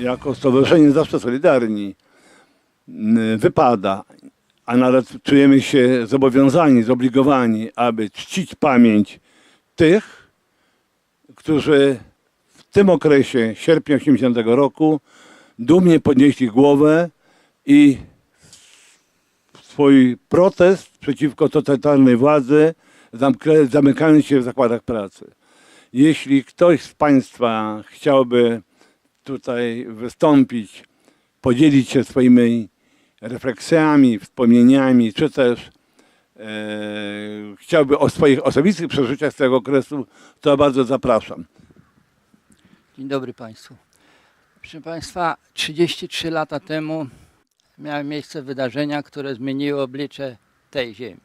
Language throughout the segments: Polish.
jako Stowarzyszenie Zawsze Solidarni m, wypada, a nawet czujemy się zobowiązani, zobligowani, aby czcić pamięć tych, którzy w tym okresie, sierpnia 80 roku, dumnie podnieśli głowę i swój protest przeciwko totalitarnej władzy, zamykając się w zakładach pracy. Jeśli ktoś z Państwa chciałby tutaj wystąpić, podzielić się swoimi refleksjami, wspomnieniami, czy też e, chciałby o swoich osobistych przeżyciach z tego okresu, to bardzo zapraszam. Dzień dobry Państwu. Proszę Państwa, 33 lata temu miały miejsce wydarzenia, które zmieniły oblicze tej ziemi.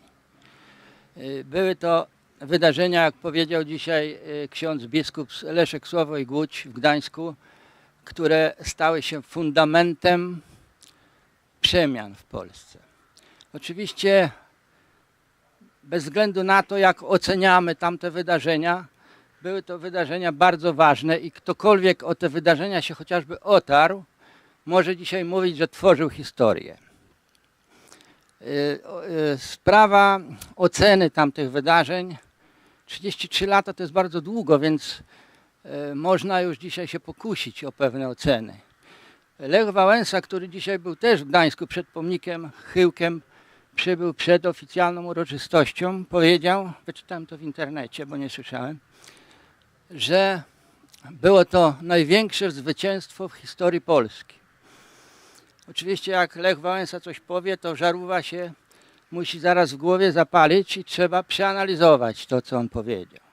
Y, Były to wydarzenia, jak powiedział dzisiaj y, ksiądz biskup Leszek Sławoj Głódź w Gdańsku, które stały się fundamentem przemian w Polsce. Oczywiście bez względu na to, jak oceniamy tamte wydarzenia, były to wydarzenia bardzo ważne i ktokolwiek o te wydarzenia się chociażby otarł, może dzisiaj mówić, że tworzył historię. Y, y, Sprawa oceny tamtych wydarzeń, 33 lata to jest bardzo długo, więc można już dzisiaj się pokusić o pewne oceny. Lech Wałęsa, który dzisiaj był też w Gdańsku przed pomnikiem, chyłkiem, przybył przed oficjalną uroczystością, powiedział, wyczytałem to w internecie, bo nie słyszałem, że było to największe zwycięstwo w historii Polski. Oczywiście jak Lech Wałęsa coś powie, to żarłowa się musi zaraz w głowie zapalić i trzeba przeanalizować to, co on powiedział.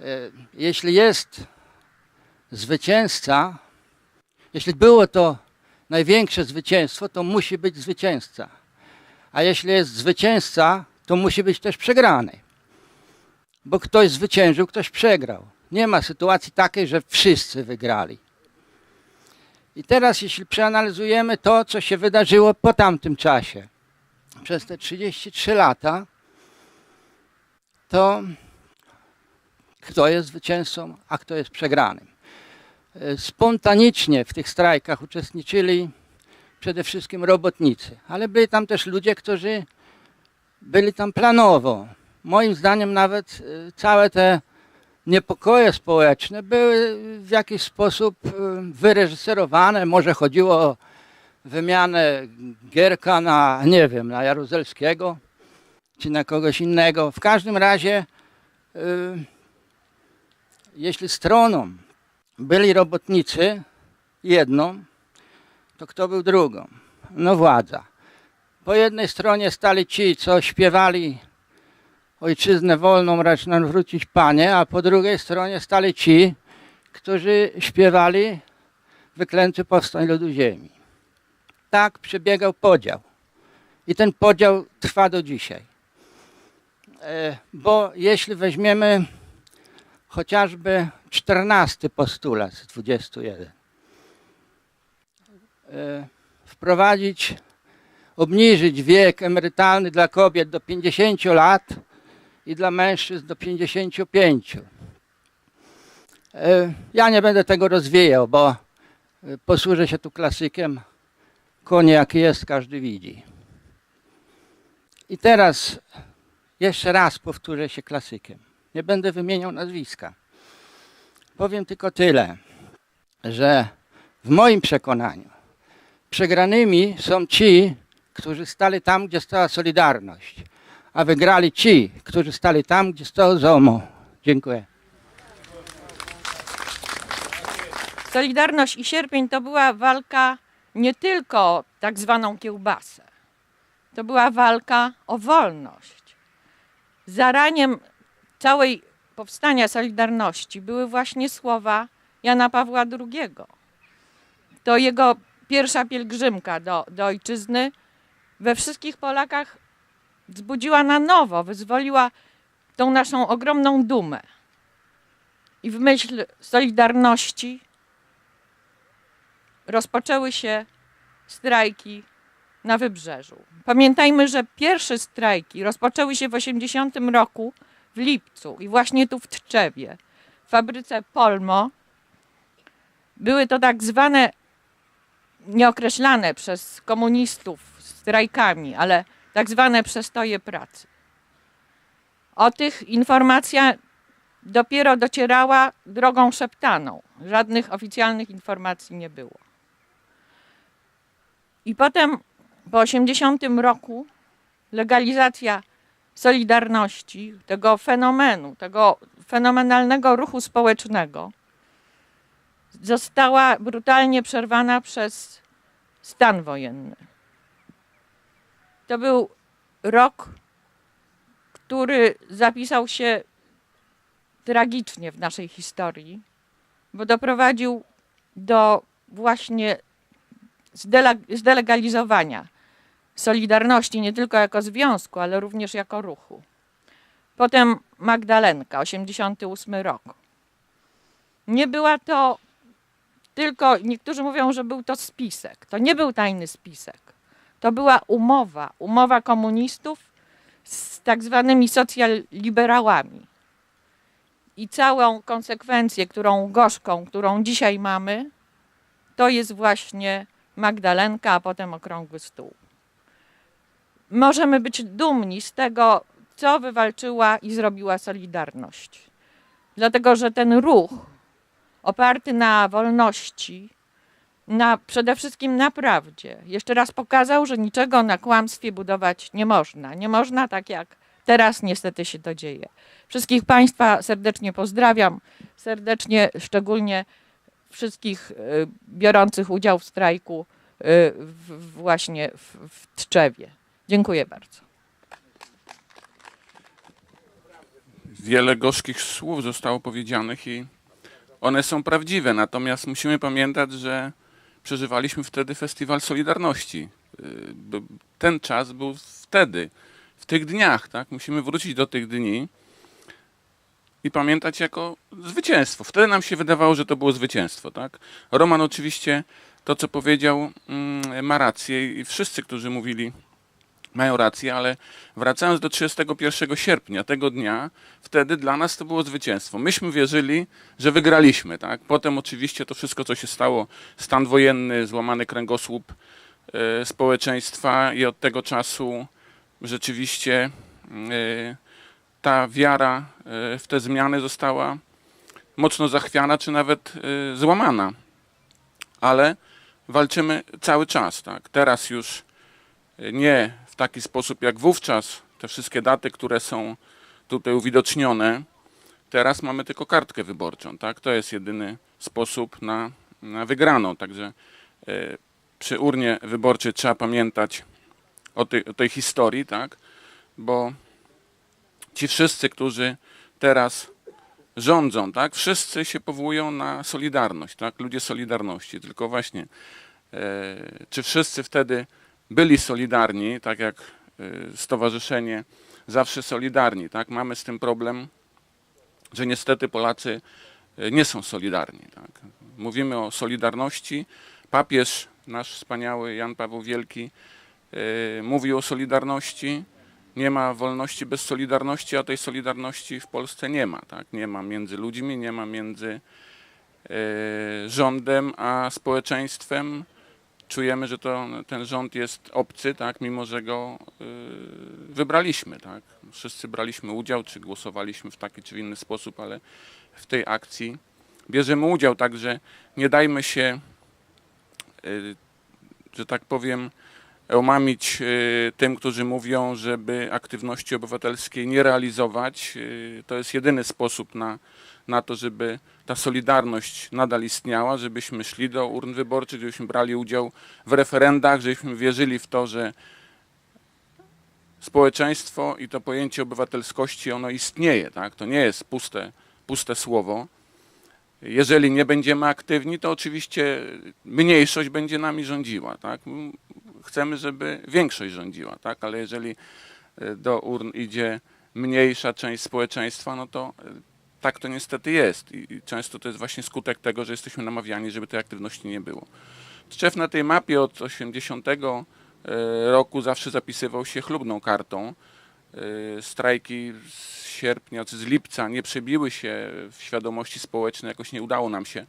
E, Jeśli jest zwycięzca, jeśli było to największe zwycięstwo, to musi być zwycięzca. A jeśli jest zwycięzca, to musi być też przegrany. Bo ktoś zwyciężył, ktoś przegrał. Nie ma sytuacji takiej, że wszyscy wygrali. I teraz, jeśli przeanalizujemy to, co się wydarzyło po tamtym czasie, przez te 33 lata, to kto jest zwycięzcą, a kto jest przegranym. E, Spontanicznie w tych strajkach uczestniczyli przede wszystkim robotnicy, ale byli tam też ludzie, którzy byli tam planowo. Moim zdaniem nawet e, całe te niepokoje społeczne były w jakiś sposób e, wyreżyserowane. Może chodziło o wymianę Gierka na, nie wiem, na Jaruzelskiego czy na kogoś innego. W każdym razie, e, jeśli stroną byli robotnicy jedną, to kto był drugą? No władza. Po jednej stronie stali ci, co śpiewali ojczyznę wolną racz nam wrócić Panie, a po drugiej stronie stali ci, którzy śpiewali wyklęty powstań ludu ziemi. Tak przebiegał podział. I ten podział trwa do dzisiaj. E, Bo jeśli weźmiemy chociażby czternasty postulat z 21, e, wprowadzić, obniżyć wiek emerytalny dla kobiet do 50 lat i dla mężczyzn do 55. E, Ja nie będę tego rozwijał, bo e, posłużę się tu klasykiem. Konie jaki jest, każdy widzi. I teraz jeszcze raz powtórzę się klasykiem. Nie będę wymieniał nazwiska. Powiem tylko tyle, że w moim przekonaniu przegranymi są ci, którzy stali tam, gdzie stała Solidarność, a wygrali ci, którzy stali tam, gdzie stało ZOMO. Dziękuję. Solidarność i sierpień to była walka nie tylko o tak zwaną kiełbasę. To była walka o wolność. Zaraniem całej powstania Solidarności były właśnie słowa Jana Pawła II. To jego pierwsza pielgrzymka do, do ojczyzny we wszystkich Polakach wzbudziła na nowo, wyzwoliła tą naszą ogromną dumę. I w myśl Solidarności rozpoczęły się strajki na wybrzeżu. Pamiętajmy, że pierwsze strajki rozpoczęły się w 80 roku w lipcu i właśnie tu w Tczewie, w fabryce Polmo. Były to tak zwane nieokreślane przez komunistów strajkami, ale tak zwane przestoje pracy. O tych informacja dopiero docierała drogą szeptaną. Żadnych oficjalnych informacji nie było. I potem po 80 roku legalizacja Solidarności, tego fenomenu, tego fenomenalnego ruchu społecznego, została brutalnie przerwana przez stan wojenny. To był rok, który zapisał się tragicznie w naszej historii, bo doprowadził do właśnie zdele- zdelegalizowania Solidarności nie tylko jako związku, ale również jako ruchu. Potem Magdalenka, 88 rok. Nie była to tylko, niektórzy mówią, że był to spisek. To nie był tajny spisek. To była umowa, umowa komunistów z tak zwanymi socjaliberałami. I całą konsekwencję, którą gorzką, którą dzisiaj mamy, to jest właśnie Magdalenka, a potem okrągły stół. Możemy być dumni z tego, co wywalczyła i zrobiła Solidarność. Dlatego, że ten ruch oparty na wolności, na, przede wszystkim na prawdzie, jeszcze raz pokazał, że niczego na kłamstwie budować nie można. Nie można tak jak teraz niestety się to dzieje. Wszystkich Państwa serdecznie pozdrawiam, serdecznie szczególnie wszystkich y, biorących udział w strajku y, właśnie w Tczewie. Dziękuję bardzo. wiele gorzkich słów zostało powiedzianych i one są prawdziwe. Natomiast musimy pamiętać, że przeżywaliśmy wtedy Festiwal Solidarności. Y, Ten czas był wtedy, w tych dniach, tak? Musimy wrócić do tych dni i pamiętać jako zwycięstwo. Wtedy nam się wydawało, że to było zwycięstwo, tak? Roman oczywiście to, co powiedział, mm, ma rację i wszyscy, którzy mówili, mają rację, ale wracając do 31 sierpnia, tego dnia, wtedy dla nas to było zwycięstwo. Myśmy wierzyli, że wygraliśmy. Tak? Potem oczywiście to wszystko, co się stało, stan wojenny, złamany kręgosłup e, społeczeństwa i od tego czasu rzeczywiście e, ta wiara e, w te zmiany została mocno zachwiana, czy nawet złamana. Ale walczymy cały czas. Tak? Teraz już nie taki sposób jak wówczas, te wszystkie daty, które są tutaj uwidocznione, teraz mamy tylko kartkę wyborczą, tak? To jest jedyny sposób na, na wygraną, także e, przy urnie wyborczej trzeba pamiętać o tej, o tej historii, tak? Bo ci wszyscy, którzy teraz rządzą, tak? Wszyscy się powołują na Solidarność, tak? Ludzie Solidarności, tylko właśnie e, czy wszyscy wtedy byli solidarni, tak jak y, Stowarzyszenie Zawsze Solidarni, tak? Mamy z tym problem, że niestety Polacy y, nie są solidarni, tak? Mówimy o solidarności. Papież, nasz wspaniały Jan Paweł Wielki, y, mówił o solidarności. Nie ma wolności bez solidarności, a tej solidarności w Polsce nie ma, tak? Nie ma między ludźmi, nie ma między rządem a społeczeństwem czujemy, że to, ten rząd jest obcy, tak, mimo że go y, wybraliśmy. Tak. Wszyscy braliśmy udział, czy głosowaliśmy w taki czy inny sposób, ale w tej akcji bierzemy udział, także nie dajmy się, y, że tak powiem, omamić y, tym, którzy mówią, żeby aktywności obywatelskiej nie realizować. Y, To jest jedyny sposób na, na to, żeby ta solidarność nadal istniała, żebyśmy szli do urn wyborczych, żebyśmy brali udział w referendach, żebyśmy wierzyli w to, że społeczeństwo i to pojęcie obywatelskości ono istnieje, tak? To nie jest puste, puste słowo. Jeżeli nie będziemy aktywni, to oczywiście mniejszość będzie nami rządziła, tak? Chcemy, żeby większość rządziła, tak? Ale jeżeli e, do urn idzie mniejsza część społeczeństwa, no to e, tak to niestety jest i często to jest właśnie skutek tego, że jesteśmy namawiani, żeby tej aktywności nie było. Tczew na tej mapie od 80 e, roku zawsze zapisywał się chlubną kartą. Strajki z sierpnia czy z lipca nie przebiły się w świadomości społecznej, jakoś nie udało nam się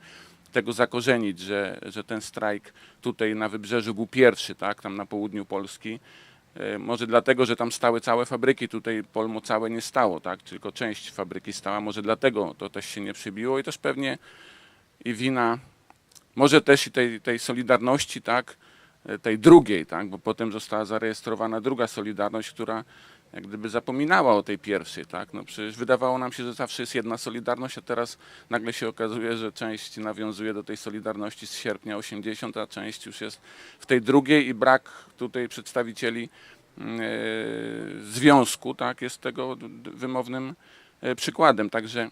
tego zakorzenić, że, że ten strajk tutaj na wybrzeżu był pierwszy, tak, tam na południu Polski. E, Może dlatego, że tam stały całe fabryki, tutaj Polmo całe nie stało, tak, tylko część fabryki stała, może dlatego to też się nie przybiło i też pewnie i wina, może też i tej, tej solidarności, tak, e, tej drugiej, tak, bo potem została zarejestrowana druga Solidarność, która jak gdyby zapominała o tej pierwszej, tak, no przecież wydawało nam się, że zawsze jest jedna Solidarność, a teraz nagle się okazuje, że część nawiązuje do tej Solidarności z sierpnia 80, a część już jest w tej drugiej i brak tutaj przedstawicieli e, związku, tak, jest tego wymownym e, przykładem, także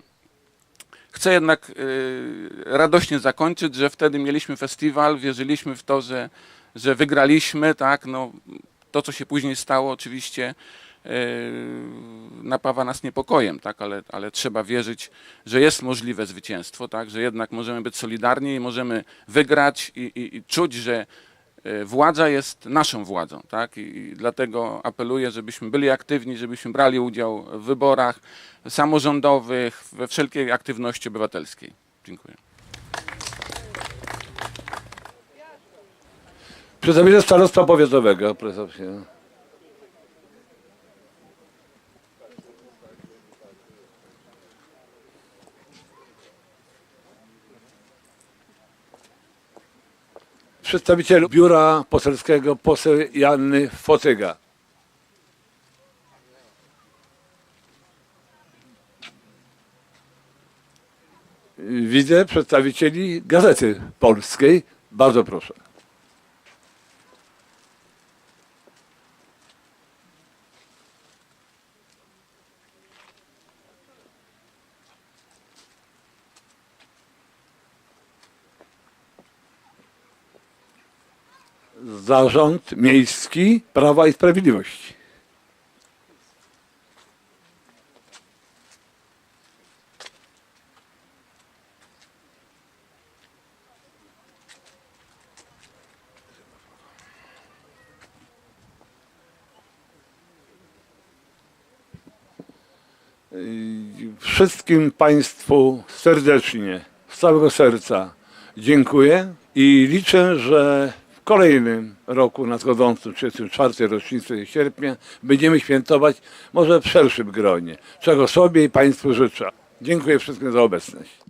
Chcę jednak y, radośnie zakończyć, że wtedy mieliśmy festiwal, wierzyliśmy w to, że, że wygraliśmy, tak, no, to co się później stało oczywiście napawa nas niepokojem, tak, ale, ale trzeba wierzyć, że jest możliwe zwycięstwo, tak, że jednak możemy być solidarni i możemy wygrać i, i, i czuć, że y, władza jest naszą władzą, tak, I, dlatego apeluję, żebyśmy byli aktywni, żebyśmy brali udział w wyborach samorządowych, we wszelkiej aktywności obywatelskiej. Dziękuję. Przedstawiciel starostwa powiatowego, proszę Przedstawiciel biura poselskiego poseł Janny Fotyga. Widzę przedstawicieli Gazety Polskiej. Bardzo proszę. Zarząd Miejski Prawa i Sprawiedliwości. Wszystkim Państwu serdecznie, z całego serca dziękuję i liczę, że kolejnym roku nadchodzącym, 34. rocznicy sierpnia, będziemy świętować może w szerszym gronie, czego sobie i Państwu życzę. Dziękuję wszystkim za obecność.